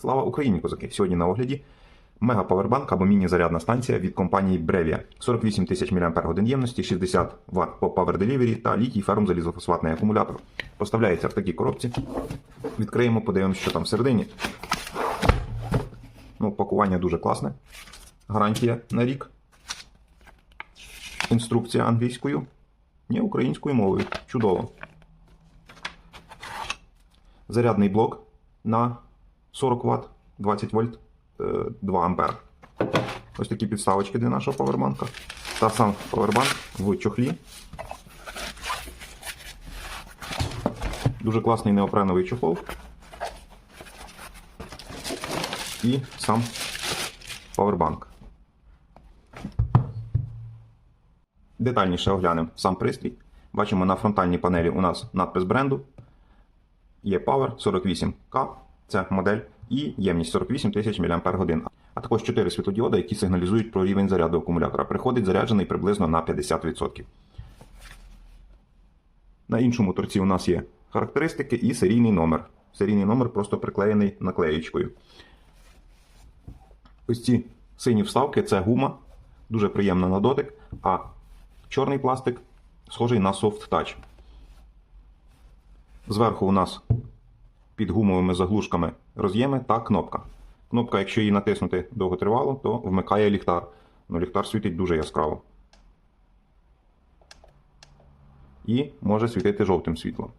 Слава Україні, козаки! Сьогодні на огляді мега павербанк або міні-зарядна станція від компанії Brevia. 48 тисяч мАч ємності, 60 Вт по Power Delivery та літій ферум залізофосфатний акумулятор. Поставляється в такій коробці. Відкриємо, подивимося, що там всередині. Ну, пакування дуже класне. Гарантія на рік. Інструкція англійською. Ні, українською мовою. Чудово. Зарядний блок на 40 Вт, 20 вольт, е, 2 ампер. Ось такі підставочки для нашого павербанка. Та сам павербанк в чохлі. Дуже класний неопреновий чохол. І сам павербанк. Детальніше оглянемо сам пристрій. Бачимо на фронтальній панелі у нас надпис бренду. Є Power 48K, це модель, і ємність 48 тисяч мАч. А також 4 світлодіоди, які сигналізують про рівень заряду акумулятора. Приходить заряджений приблизно на 50%. На іншому торці у нас є характеристики і серійний номер. Серійний номер просто приклеєний наклеєчкою. Ось ці сині вставки це гума, дуже приємна на дотик, а чорний пластик схожий на Soft Touch. Зверху у нас під гумовими заглушками роз'єми та кнопка. Кнопка, якщо її натиснути довготривало, то вмикає ліхтар. Ну, ліхтар світить дуже яскраво. І може світити жовтим світлом.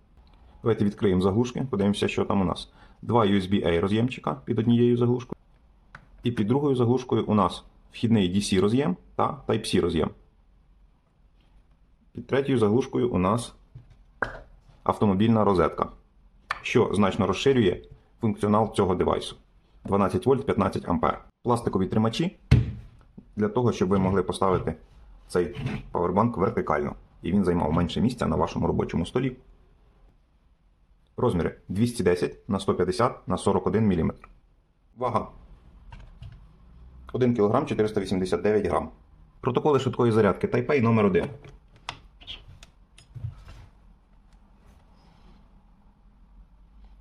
Давайте відкриємо заглушки, подивимося, що там у нас. Два USB-A роз'ємчика під однією заглушкою. І під другою заглушкою у нас вхідний DC роз'єм та Type-C роз'єм. Під третьою заглушкою у нас автомобільна розетка, що значно розширює функціонал цього девайсу. 12 вольт 15 ампер. Пластикові тримачі для того, щоб ви могли поставити цей павербанк вертикально. І він займав менше місця на вашому робочому столі. Розміри 210 на 150 на 41 мм. Вага 1 кг 489 г. Протоколи швидкої зарядки Type-A номер 1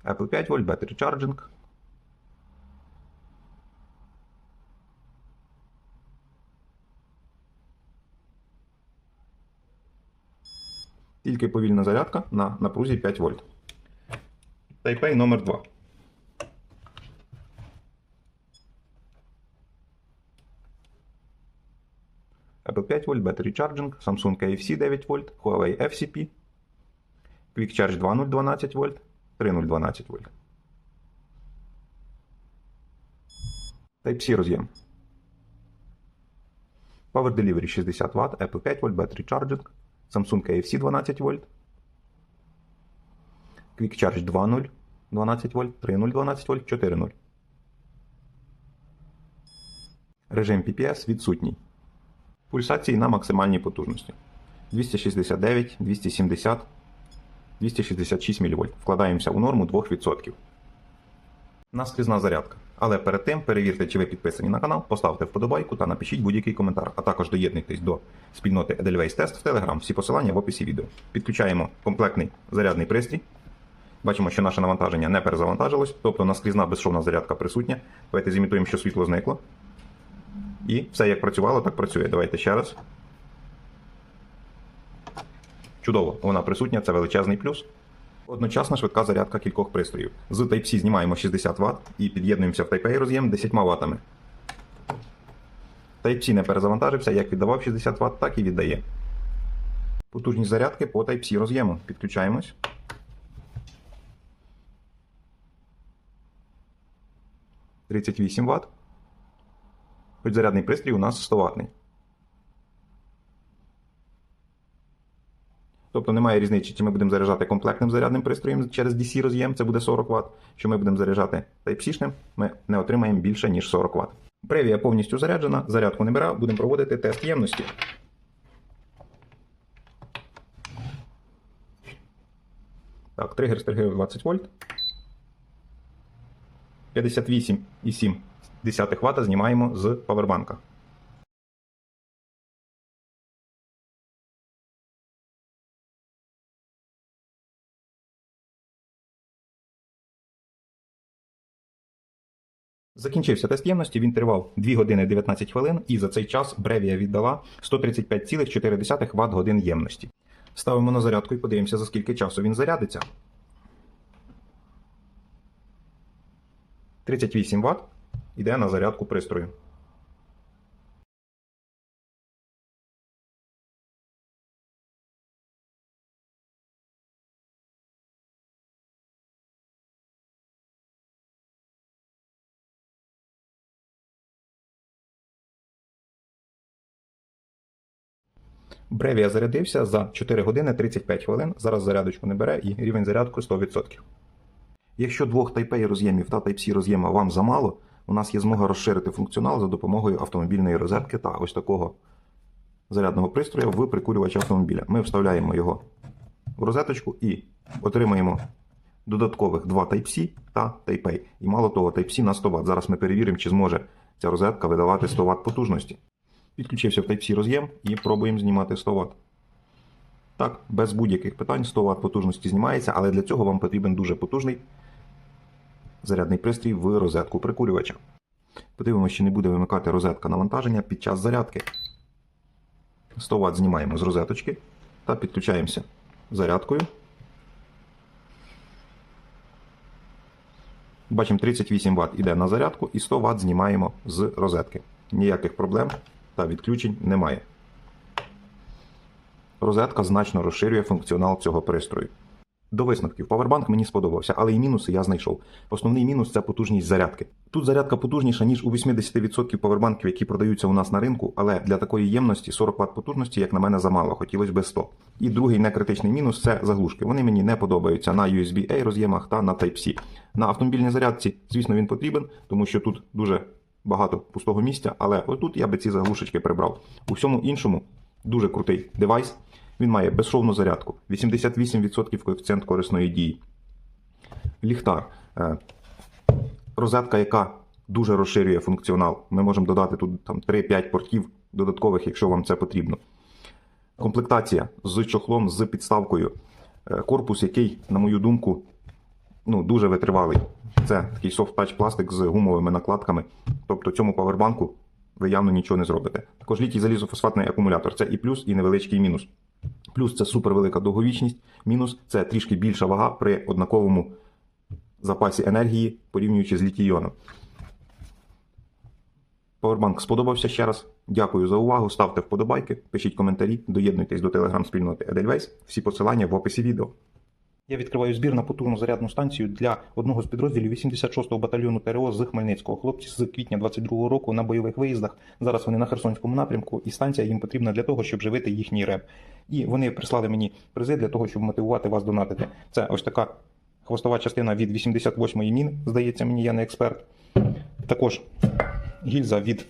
Apple 5 вольт, Battery Charging. Тільки повільна зарядка на напрузі 5 вольт. Type-A номер 2 Apple 5 вольт, Battery Charging, Samsung KFC 9 вольт, Huawei FCP, Quick Charge 2.0 12 вольт, 3.0 12 вольт. Type-C роз'єм. Power Delivery 60 Вт, Apple 5 вольт, Battery Charging, Samsung KFC 12 вольт, Quick Charge 2.0 12 вольт, 3.0 12 вольт, 4.0. Режим PPS відсутній. Пульсації на максимальній потужності. 269, 270, 266 мВ. Вкладаємося у норму 2%. Наскрізна зарядка. Але перед тим перевірте, чи ви підписані на канал, поставте вподобайку та напишіть будь-який коментар, а також доєднуйтесь до спільноти Edelweiss Test в Telegram. Всі посилання в описі відео. Підключаємо комплектний зарядний пристрій. Бачимо, що наше навантаження не перезавантажилось, тобто наскрізна безшовна зарядка присутня. Давайте зімітуємо, що світло зникло. І все як працювало, так працює. Давайте ще раз. Чудово, вона присутня, це величезний плюс. Одночасна швидка зарядка кількох пристроїв. З Type-C знімаємо 60 Вт і під'єднуємося в Type-A роз'єм 10 Вт. Type-C не перезавантажився, як віддавав 60 Вт, так і віддає. Потужність зарядки по Type-C роз'єму. Підключаємось. «38 Вт. Хоч зарядний пристрій у нас 100 ватний. Тобто немає різниці, чи ми будемо заряджати комплектним зарядним пристроєм через DC роз'єм, це буде 40 Вт. Що ми будемо заряджати Type-C-шним, ми не отримаємо більше, ніж 40 Вт. Превія повністю заряджена, зарядку не бере, будемо проводити тест ємності. Так, тригер стригер 20 вольт. 58,7 Вт знімаємо з павербанка. Закінчився тест ємності, він тривав 2 години 19 хвилин, і за цей час Бревія віддала 135,4 Вт годин ємності. Ставимо на зарядку і подивимося, за скільки часу він зарядиться. 38 Вт іде на зарядку пристрою. Бревія зарядився за 4 години 35 хвилин. Зараз зарядочку не бере і рівень зарядку 100%. Якщо двох Type-A роз'ємів та Type-C роз'єма вам замало, у нас є змога розширити функціонал за допомогою автомобільної розетки та ось такого зарядного пристрою в прикурювач автомобіля. Ми вставляємо його в розеточку і отримаємо додаткових два Type-C та Type-A. І мало того, Type-C на 100 Вт. Зараз ми перевіримо, чи зможе ця розетка видавати 100 Вт потужності. Підключився в Type-C роз'єм і пробуємо знімати 100 Вт. Так, без будь-яких питань 100 Вт потужності знімається, але для цього вам потрібен дуже потужний зарядний пристрій в розетку прикурювача. Подивимося, чи не буде вимикати розетка навантаження під час зарядки. 100 Вт знімаємо з розеточки та підключаємося зарядкою. Бачимо, 38 Вт іде на зарядку і 100 Вт знімаємо з розетки. Ніяких проблем та відключень немає. Розетка значно розширює функціонал цього пристрою. До висновків, павербанк мені сподобався, але і мінуси я знайшов. Основний мінус це потужність зарядки. Тут зарядка потужніша, ніж у 80% павербанків, які продаються у нас на ринку, але для такої ємності 40 Вт потужності, як на мене, замало, хотілося б 100. І другий некритичний мінус це заглушки. Вони мені не подобаються на USB-A роз'ємах та на Type-C. На автомобільній зарядці, звісно, він потрібен, тому що тут дуже багато пустого місця, але отут я би ці заглушечки прибрав. У всьому іншому дуже крутий девайс. Він має безшовну зарядку, 88% коефіцієнт корисної дії. Ліхтар. Е, Розетка, яка дуже розширює функціонал. Ми можемо додати тут там, 3-5 портів додаткових, якщо вам це потрібно. Комплектація з чохлом, з підставкою. Е, Корпус, який, на мою думку, ну, дуже витривалий. Це такий софт-тач пластик з гумовими накладками. Тобто цьому павербанку ви явно нічого не зробите. Також літій залізофосфатний акумулятор. Це і плюс, і невеличкий мінус. Плюс це супервелика довговічність, мінус це трішки більша вага при однаковому запасі енергії, порівнюючи з літій-іоном. Повербанк сподобався ще раз. Дякую за увагу. Ставте вподобайки, пишіть коментарі, доєднуйтесь до телеграм-спільноти Edelweiss. Всі посилання в описі відео. Я відкриваю збір на потужну зарядну станцію для одного з підрозділів 86-го батальйону ТРО з Хмельницького. Хлопці з квітня 22-го року на бойових виїздах. Зараз вони на Херсонському напрямку, і станція їм потрібна для того, щоб живити їхній реп. І вони прислали мені призи для того, щоб мотивувати вас донатити. Це ось така хвостова частина від 88-ї мін, здається мені, я не експерт. Також гільза від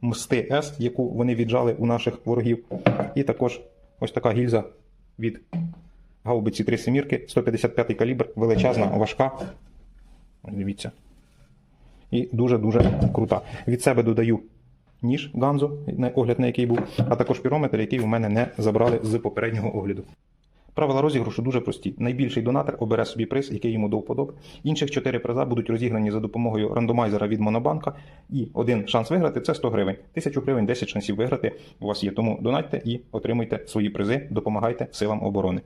Мсти С, яку вони віджали у наших ворогів. І також ось така гільза від гаубиці 3 семірки, 155 калібр, величезна, важка. Дивіться. І дуже-дуже крута. Від себе додаю ніж Ганзо, огляд на який був, а також пірометр, який у мене не забрали з попереднього огляду. Правила розіграшу дуже прості. Найбільший донатор обере собі приз, який йому до вподоб. Інших 4 приза будуть розіграні за допомогою рандомайзера від Монобанка. І один шанс виграти це 100 гривень. 1000 гривень 10 шансів виграти у вас є. Тому донатьте і отримуйте свої призи, допомагайте силам оборони.